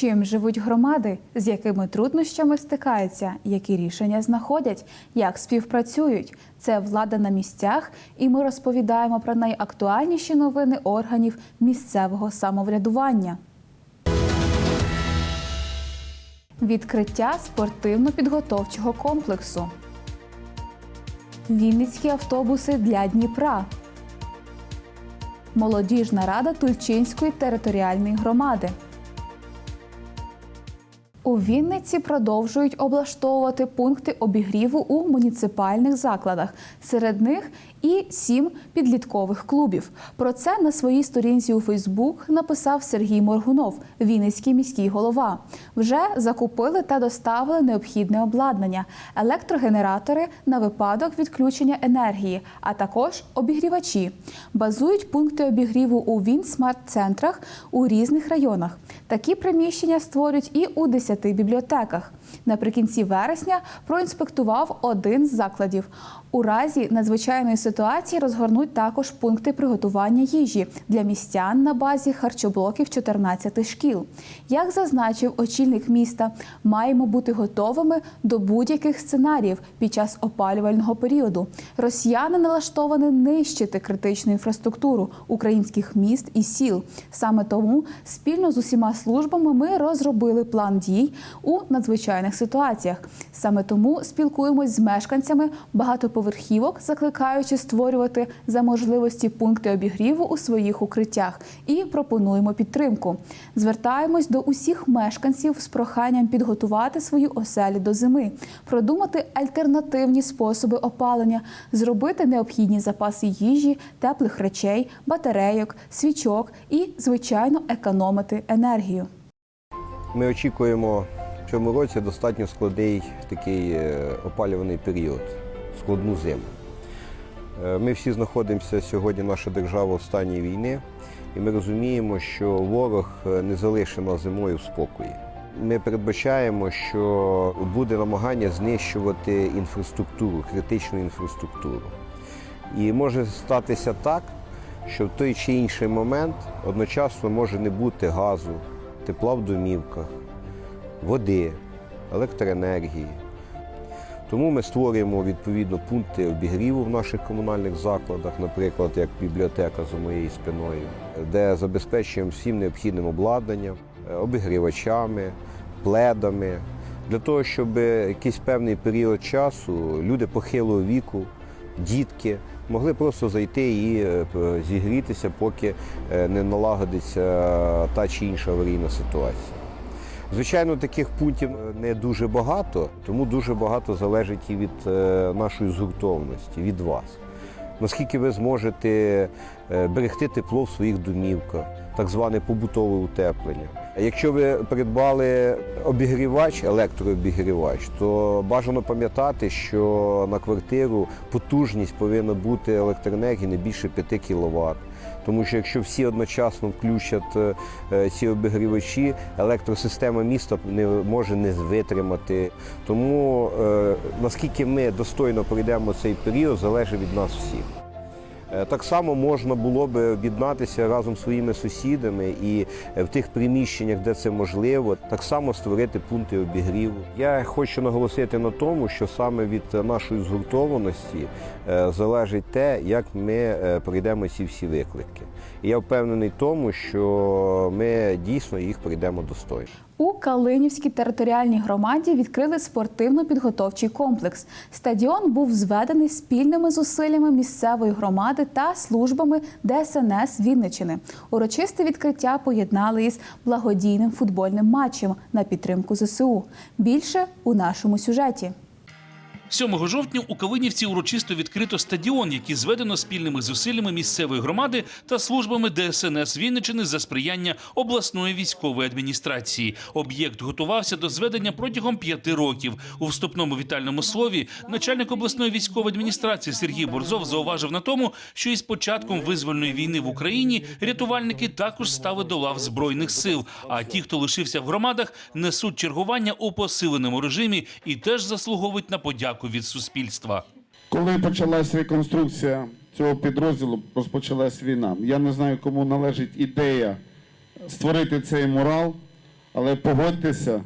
Чим живуть громади, з якими труднощами стикаються, які рішення знаходять, як співпрацюють. Це влада на місцях, і ми розповідаємо про найактуальніші новини органів місцевого самоврядування. Відкриття спортивно-підготовчого комплексу. Вінницькі автобуси для Дніпра. Молодіжна рада Тульчинської територіальної громади. У Вінниці продовжують облаштовувати пункти обігріву у муніципальних закладах. Серед них і сім підліткових клубів. Про це на своїй сторінці у Фейсбук написав Сергій Моргунов, Вінницький міський голова. Вже закупили та доставили необхідне обладнання, електрогенератори на випадок відключення енергії, а також обігрівачі. Базують пункти обігріву у Вінсмарт-центрах у різних районах. Такі приміщення створюють і у 10 бібліотеках. Наприкінці вересня проінспектував один з закладів. У разі надзвичайної ситуації розгорнуть також пункти приготування їжі для містян на базі харчоблоків 14 шкіл. Як зазначив очільник міста, маємо бути готовими до будь-яких сценаріїв під час опалювального періоду. Росіяни налаштовані нищити критичну інфраструктуру українських міст і сіл. Саме тому спільно з усіма службами ми розробили план дій у надзвичайних ситуаціях. Саме тому спілкуємось з мешканцями багатоповерхівок, закликаючи створювати за можливості пункти обігріву у своїх укриттях і пропонуємо підтримку. Звертаємось до усіх мешканців з проханням підготувати свої оселі до зими, продумати альтернативні способи опалення, зробити необхідні запаси їжі, теплих речей, батарейок, свічок і, звичайно, економити енергію. Ми очікуємо в цьому році достатньо складний такий е, опалюваний період, складну зиму. Е, Ми всі знаходимося сьогодні, наша держава в стані війни, і ми розуміємо, що ворог е, не залишить нас зимою в спокої. Ми передбачаємо, що буде намагання знищувати інфраструктуру, критичну інфраструктуру. І може статися так, що в той чи інший момент одночасно може не бути газу, тепла в домівках, води, електроенергії. Тому ми створюємо відповідно пункти обігріву в наших комунальних закладах, наприклад, як бібліотека за моєю спиною, де забезпечуємо всім необхідним обладнанням, е, обігрівачами, пледами, для того, щоб якийсь певний період часу люди похилого віку, дітки могли просто зайти і е, зігрітися, поки е, не налагодиться та чи інша аварійна ситуація. Звичайно, таких пунктів не дуже багато, тому дуже багато залежить і від е, нашої згуртованості, від вас. Наскільки ви зможете е, берегти тепло в своїх домівках, так зване побутове утеплення. Якщо ви придбали обігрівач, електрообігрівач, то бажано пам'ятати, що на квартиру потужність повинна бути електроенергії не більше 5 кВт. Тому що якщо всі одночасно включать е, е, ці обігрівачі, електросистема міста не може не витримати. Тому е, наскільки ми достойно пройдемо цей період, залежить від нас всіх. Е, Так само можна було б об'єднатися разом з своїми сусідами і е, в тих приміщеннях, де це можливо, так само створити пункти обігріву. Я хочу наголосити на тому, що саме від нашої згуртованості е, залежить те, як ми пройдемо ці всі виклики. І я впевнений в тому, що ми дійсно їх пройдемо достойно. У Калинівській територіальній громаді відкрили спортивно-підготовчий комплекс. Стадіон був зведений спільними зусиллями місцевої громади та службами ДСНС Вінничини. Урочисте відкриття поєднали із благодійним футбольним матчем на підтримку ЗСУ. Більше у нашому сюжеті. 7 жовтня у Калинівці урочисто відкрито стадіон, який зведено спільними зусиллями місцевої громади та службами ДСНС Вінничини за сприяння обласної військової адміністрації. Об'єкт готувався до зведення протягом п'яти років. У вступному вітальному слові начальник обласної військової адміністрації Сергій Борзов зауважив на тому, що із початком визвольної війни в Україні рятувальники також стали до лав збройних сил. А ті, хто лишився в громадах, несуть чергування у посиленому режимі і теж заслуговують на подяку від суспільства. Коли почалась реконструкція цього підрозділу, розпочалась війна. Я не знаю, кому належить ідея створити цей мурал, але погодьтеся,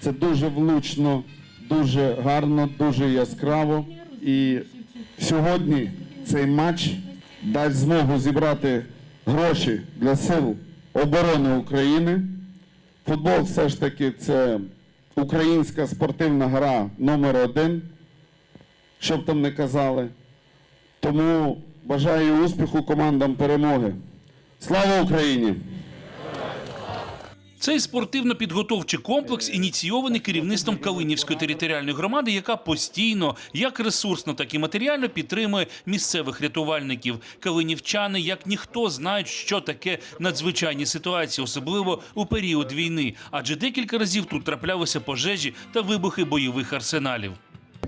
це дуже влучно, дуже гарно, дуже яскраво. І сьогодні цей матч дасть змогу зібрати гроші для сил оборони України. Футбол все ж таки це українська спортивна гра номер один, що б там не казали. Тому бажаю успіху командам перемоги. Слава Україні! Цей спортивно-підготовчий комплекс ініційований керівництвом Калинівської територіальної громади, яка постійно, як ресурсно, так і матеріально підтримує місцевих рятувальників. Калинівчани, як ніхто, знають, що таке надзвичайні ситуації, особливо у період війни, адже декілька разів тут траплялися пожежі та вибухи бойових арсеналів.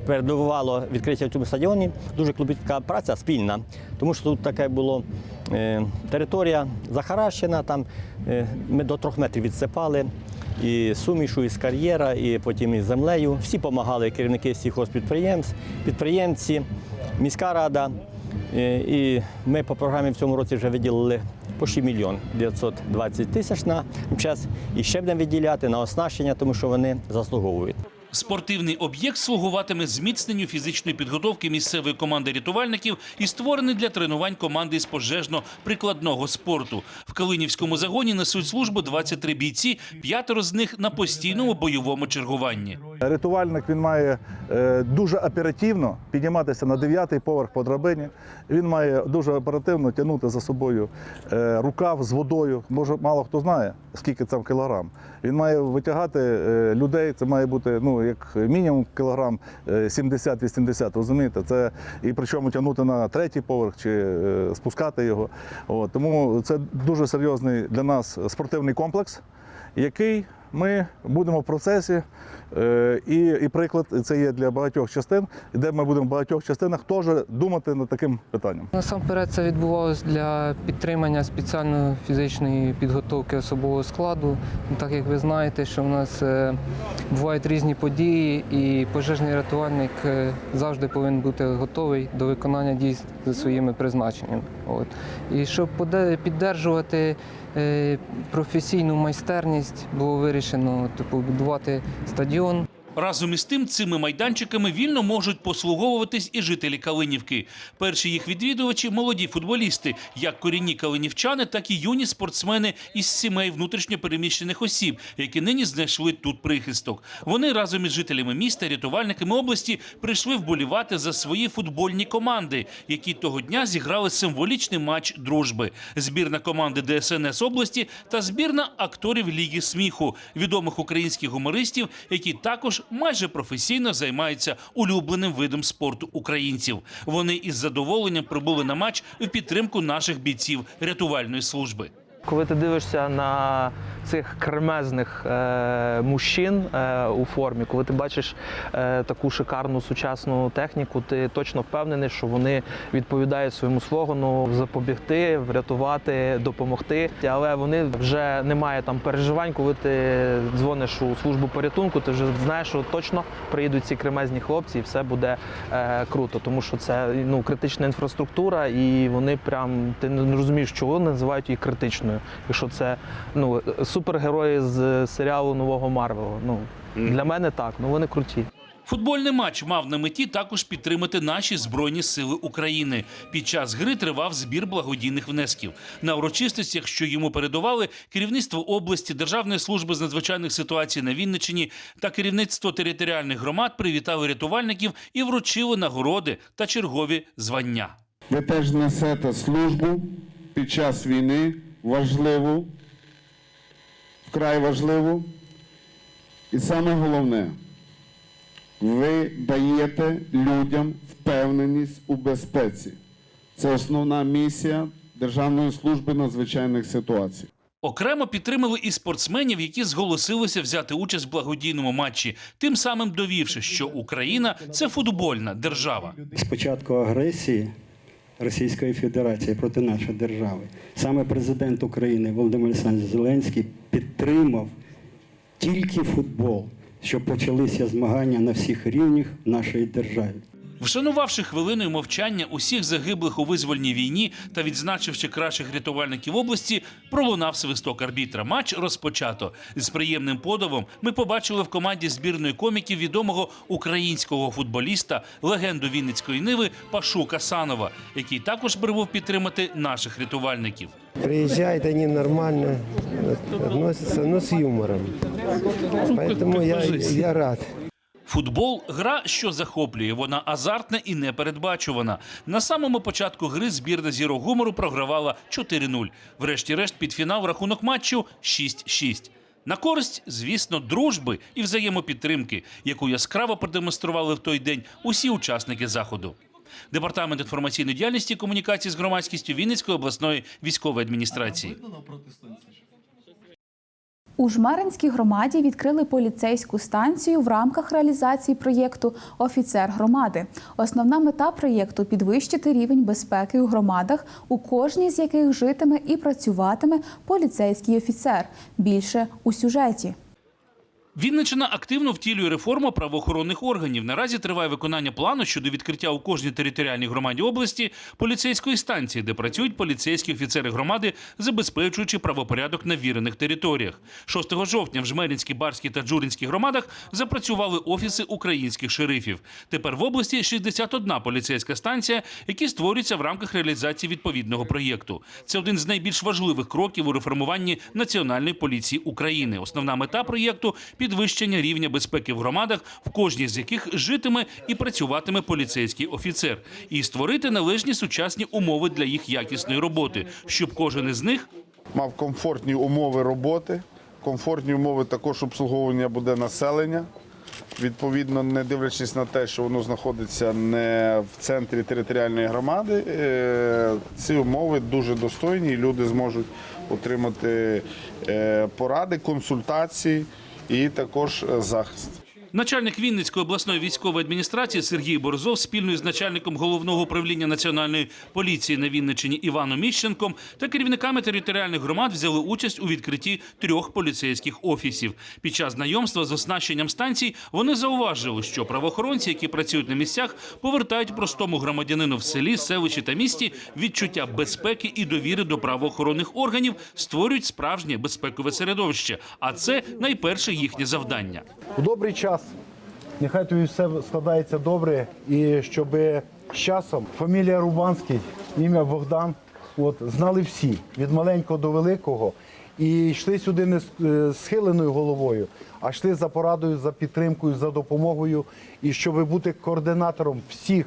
Передувало відкриття в цьому стадіоні дуже клопітка праця спільна, тому що тут така була е, територія захаращена, там е, ми до трьох метрів відсипали. І сумішу, і з кар'єра, і потім із землею. Всі допомагали керівники сільхозпідприємств, підприємці, міська рада. Е, І ми по програмі в цьому році вже виділили почти мільйон 920 тисяч на час. І ще будемо виділяти на оснащення, тому що вони заслуговують. Спортивний об'єкт слугуватиме зміцненню фізичної підготовки місцевої команди рятувальників і створений для тренувань команди з пожежно-прикладного спорту. В Калинівському загоні несуть службу 23 бійці, п'ятеро з них на постійному бойовому чергуванні. Рятувальник він має е, дуже оперативно підніматися на дев'ятий поверх по драбині. Він має дуже оперативно тягнути за собою е, рукав з водою. Може, мало хто знає, скільки в кілограм. Він має витягати е, людей. Це має бути ну як мінімум кілограм е, 70-80, Розумієте, це і причому тягнути на третій поверх чи е, спускати його. От, тому це дуже серйозний для нас спортивний комплекс який ми будемо в процесі. Е, І, і приклад це є для багатьох частин, де ми будемо в багатьох частинах теж думати над таким питанням. Насамперед це відбувалося для підтримання спеціальної фізичної підготовки особового складу. Ну, Так як ви знаєте, що в нас е, бувають різні події, і пожежний рятувальник е, завжди повинен бути готовий до виконання дій за своїми призначеннями. От. І щоб піддержувати професійну майстерність, було вирішено типу, будувати стадіон. Разом із тим, цими майданчиками вільно можуть послуговуватись і жителі Калинівки. Перші їх відвідувачі молоді футболісти, як корінні калинівчани, так і юні спортсмени із сімей внутрішньопереміщених осіб, які нині знайшли тут прихисток. Вони разом із жителями міста, рятувальниками області прийшли вболівати за свої футбольні команди, які того дня зіграли символічний матч дружби. Збірна команди ДСНС області та збірна акторів Ліги сміху, відомих українських гумористів, які також майже професійно займаються улюбленим видом спорту українців. Вони із задоволенням прибули на матч у підтримку наших бійців рятувальної служби. Коли ти дивишся на цих кремезних е, мужчин е, у формі, коли ти бачиш е, таку шикарну сучасну техніку, ти точно впевнений, що вони відповідають своєму слогану запобігти, врятувати, допомогти. Але вони вже немає там переживань, коли ти дзвониш у службу порятунку, ти вже знаєш, що точно приїдуть ці кремезні хлопці, і все буде е, круто, тому що це ну критична інфраструктура, і вони прям ти не розумієш, чого називають її критичною. Якщо це ну супергерої з серіалу нового Марвелу. Ну для мене так, ну вони круті. Футбольний матч мав на меті також підтримати наші збройні сили України. Під час гри тривав збір благодійних внесків. На урочистостях, що йому передували, керівництво області, Державної служби з надзвичайних ситуацій на Вінниччині та керівництво територіальних громад привітали рятувальників і вручили нагороди та чергові звання. Ви теж несете службу під час війни важливу, вкрай важливу. І саме головне, ви даєте людям впевненість у безпеці. Це основна місія Державної служби надзвичайних ситуацій. Окремо підтримали і спортсменів, які зголосилися взяти участь в благодійному матчі, тим самим довівши, що Україна це футбольна держава. З початку агресії Російської Федерації проти нашої держави саме президент України Володимир Олександрович Зеленський підтримав тільки футбол, щоб почалися змагання на всіх рівнях в нашій державі. Вшанувавши хвилиною мовчання усіх загиблих у визвольній війні та відзначивши кращих рятувальників області, пролунав свисток арбітра. Матч розпочато. З приємним подивом ми побачили в команді збірної коміків відомого українського футболіста, легенду Вінницької ниви Пашу Касанова, який також прибув підтримати наших рятувальників. Приезжают они нормально, относятся, но с юмором. Поэтому я, я рад. Футбол гра, що захоплює. Вона азартна і непередбачувана. На самому початку гри збірна зірок гумору програвала 4-0. Врешті-решт під фінал рахунок матчу 6-6. На користь, звісно, дружби і взаємопідтримки, яку яскраво продемонстрували в той день усі учасники заходу. Департамент інформаційної діяльності і комунікації з громадськістю Вінницької обласної військової адміністрації. У Жмеринській громаді відкрили поліцейську станцію в рамках реалізації проєкту Офіцер громади. Основна мета проєкту підвищити рівень безпеки у громадах, у кожній з яких житиме і працюватиме поліцейський офіцер. Більше у сюжеті. Вінниччина активно втілює реформу правоохоронних органів. Наразі триває виконання плану щодо відкриття у кожній територіальній громаді області поліцейської станції, де працюють поліцейські офіцери громади, забезпечуючи правопорядок на вірених територіях. 6 жовтня в Жмеринській, Барській та Джуринській громадах запрацювали офіси українських шерифів. Тепер в області 61 поліцейська станція, які створюються в рамках реалізації відповідного проєкту. Це один з найбільш важливих кроків у реформуванні Національної поліції України. Основна мета проєкту підвищення рівня безпеки в громадах, в кожній з яких житиме і працюватиме поліцейський офіцер, і створити належні сучасні умови для їх якісної роботи, щоб кожен із них Мав комфортні умови роботи, комфортні умови також обслуговування буде населення. Відповідно, не дивлячись на те, що воно знаходиться не в центрі територіальної громади, е, ці умови дуже достойні, і люди зможуть отримати е, поради, консультації і також е, захист. Начальник Вінницької обласної військової адміністрації Сергій Борзов спільно з начальником головного управління національної поліції на Вінниччині Іваном Міщенком та керівниками територіальних громад взяли участь у відкритті трьох поліцейських офісів. Під час знайомства з оснащенням станцій вони зауважили, що правоохоронці, які працюють на місцях, повертають простому громадянину в селі, селищі та місті відчуття безпеки і довіри до правоохоронних органів, створюють справжнє безпекове середовище. А це найперше їхнє завдання. У добрий час. Нехай тобі все складається добре, і щоб з часом фамілія Рубанський, ім'я Богдан, от, знали всі від маленького до великого. І йшли сюди не з е, схиленою головою, а йшли за порадою, за підтримкою, за допомогою. І щоб бути координатором всіх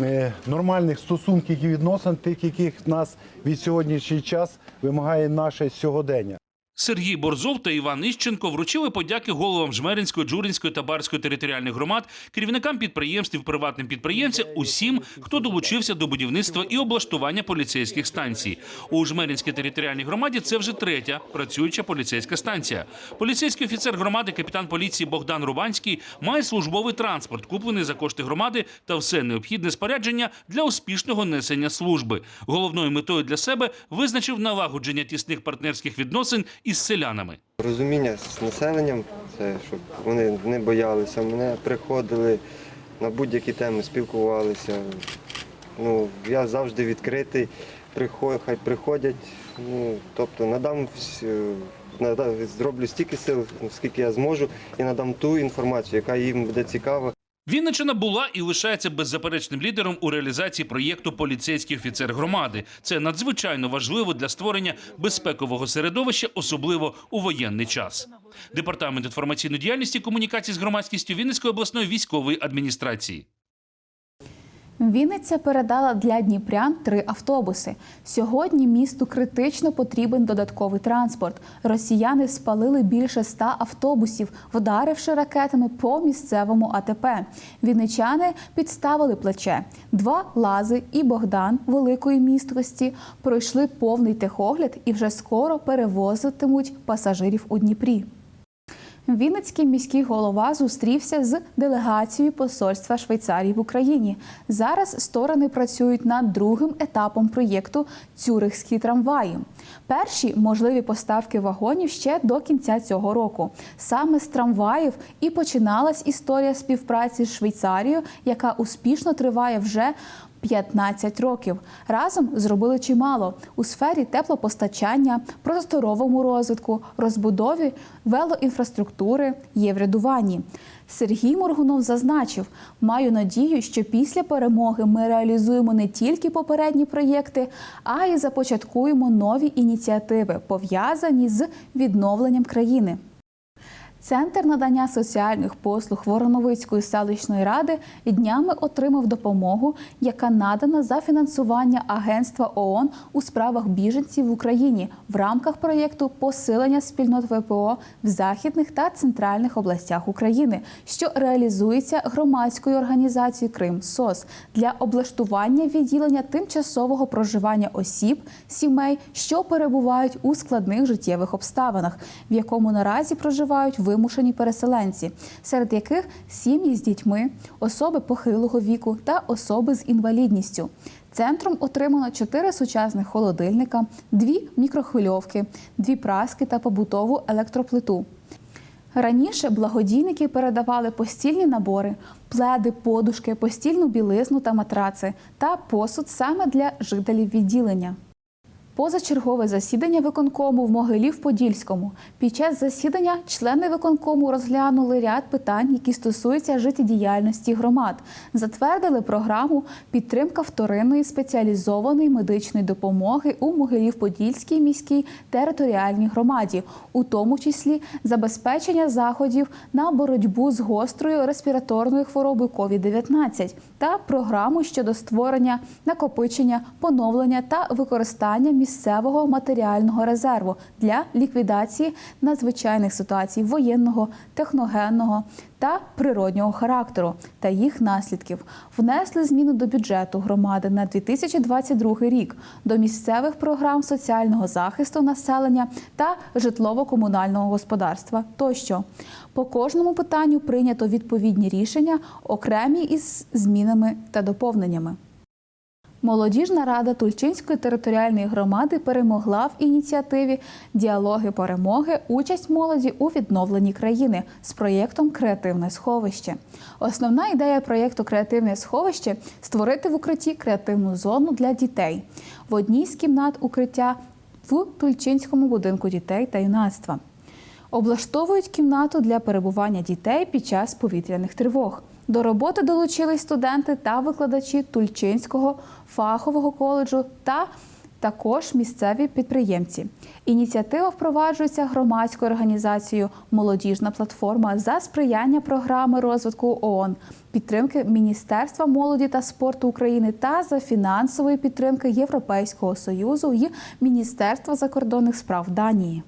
е, нормальних стосунків і відносин, тих, яких нас від сьогоднішній час вимагає наше сьогодення. Сергій Борзов та Іван Іщенко вручили подяки головам Жмеринської, Джуринської та Барської територіальних громад, керівникам підприємств, приватним підприємцям, усім, хто долучився до будівництва і облаштування поліцейських станцій. У Жмеринській територіальній громаді це вже третя працююча поліцейська станція. Поліцейський офіцер громади, капітан поліції Богдан Рубанський, має службовий транспорт, куплений за кошти громади та все необхідне спорядження для успішного несення служби. Головною метою для себе визначив налагодження тісних партнерських відносин із селянами. Розуміння з населенням, це щоб вони не боялися мене, приходили на будь-які теми, спілкувалися. Ну, я завжди відкритий, приход- хай приходять. Ну, тобто вс- надам, зроблю стільки сил, скільки я зможу, і надам ту інформацію, яка їм буде цікава. Вінниччина була і лишається беззаперечним лідером у реалізації проєкту Поліцейський офіцер громади. Це надзвичайно важливо для створення безпекового середовища, особливо у воєнний час. Департамент інформаційної діяльності і комунікації з громадськістю Вінницької обласної військової адміністрації. Вінниця передала для дніпрян три автобуси. Сьогодні місту критично потрібен додатковий транспорт. Росіяни спалили більше ста автобусів, вдаривши ракетами по місцевому АТП. Вінничани підставили плече. Два лази і Богдан великої місткості пройшли повний техогляд і вже скоро перевозитимуть пасажирів у Дніпрі. Вінницький міський голова зустрівся з делегацією посольства Швейцарії в Україні. Зараз сторони працюють над другим етапом проєкту Цюрихські трамваї. Перші можливі поставки вагонів ще до кінця цього року. Саме з трамваїв і починалась історія співпраці з Швейцарією, яка успішно триває вже 15 років. Разом зробили чимало у сфері теплопостачання, просторовому розвитку, розбудові велоінфраструктури, є врядуванні. Сергій Моргунов зазначив: маю надію, що після перемоги ми реалізуємо не тільки попередні проєкти, а й започаткуємо нові ініціативи, пов'язані з відновленням країни. Центр надання соціальних послуг Вороновицької селищної ради днями отримав допомогу, яка надана за фінансування Агентства ООН у справах біженців в Україні в рамках проєкту посилення спільнот ВПО в західних та центральних областях України, що реалізується громадською організацією Крим СОС для облаштування відділення тимчасового проживання осіб, сімей, що перебувають у складних життєвих обставинах, в якому наразі проживають вимушені переселенці, серед яких сім'ї з дітьми, особи похилого віку та особи з інвалідністю. Центром отримано чотири сучасних холодильника, дві мікрохвильовки, дві праски та побутову електроплиту. Раніше благодійники передавали постільні набори, пледи, подушки, постільну білизну та матраци та посуд саме для жителів відділення. Позачергове засідання виконкому в Могилів-Подільському. Під час засідання члени виконкому розглянули ряд питань, які стосуються життєдіяльності громад, затвердили програму підтримка вторинної спеціалізованої медичної допомоги у Могилів-Подільській міській територіальній громаді, у тому числі забезпечення заходів на боротьбу з гострою респіраторною хворобою COVID-19 та програму щодо створення, накопичення, поновлення та використання місцевого матеріального резерву для ліквідації надзвичайних ситуацій воєнного, техногенного та природнього характеру та їх наслідків. Внесли зміни до бюджету громади на 2022 рік, до місцевих програм соціального захисту населення та житлово-комунального господарства тощо. По кожному питанню прийнято відповідні рішення, окремі із змінами та доповненнями. Молодіжна рада Тульчинської територіальної громади перемогла в ініціативі Діалоги перемоги участь молоді у відновленні країни з проєктом Креативне сховище. Основна ідея проєкту Креативне сховище створити в укритті креативну зону для дітей в одній з кімнат укриття в Тульчинському будинку дітей та юнацтва. Облаштовують кімнату для перебування дітей під час повітряних тривог. До роботи долучились студенти та викладачі Тульчинського фахового коледжу та також місцеві підприємці. Ініціатива впроваджується громадською організацією Молодіжна платформа за сприяння програми розвитку ООН, підтримки Міністерства молоді та спорту України та за фінансової підтримки Європейського союзу і Міністерства закордонних справ Данії.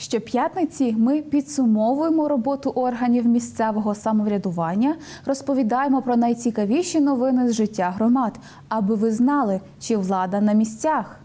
Щоп'ятниці ми підсумовуємо роботу органів місцевого самоврядування, розповідаємо про найцікавіші новини з життя громад, аби ви знали, чи влада на місцях.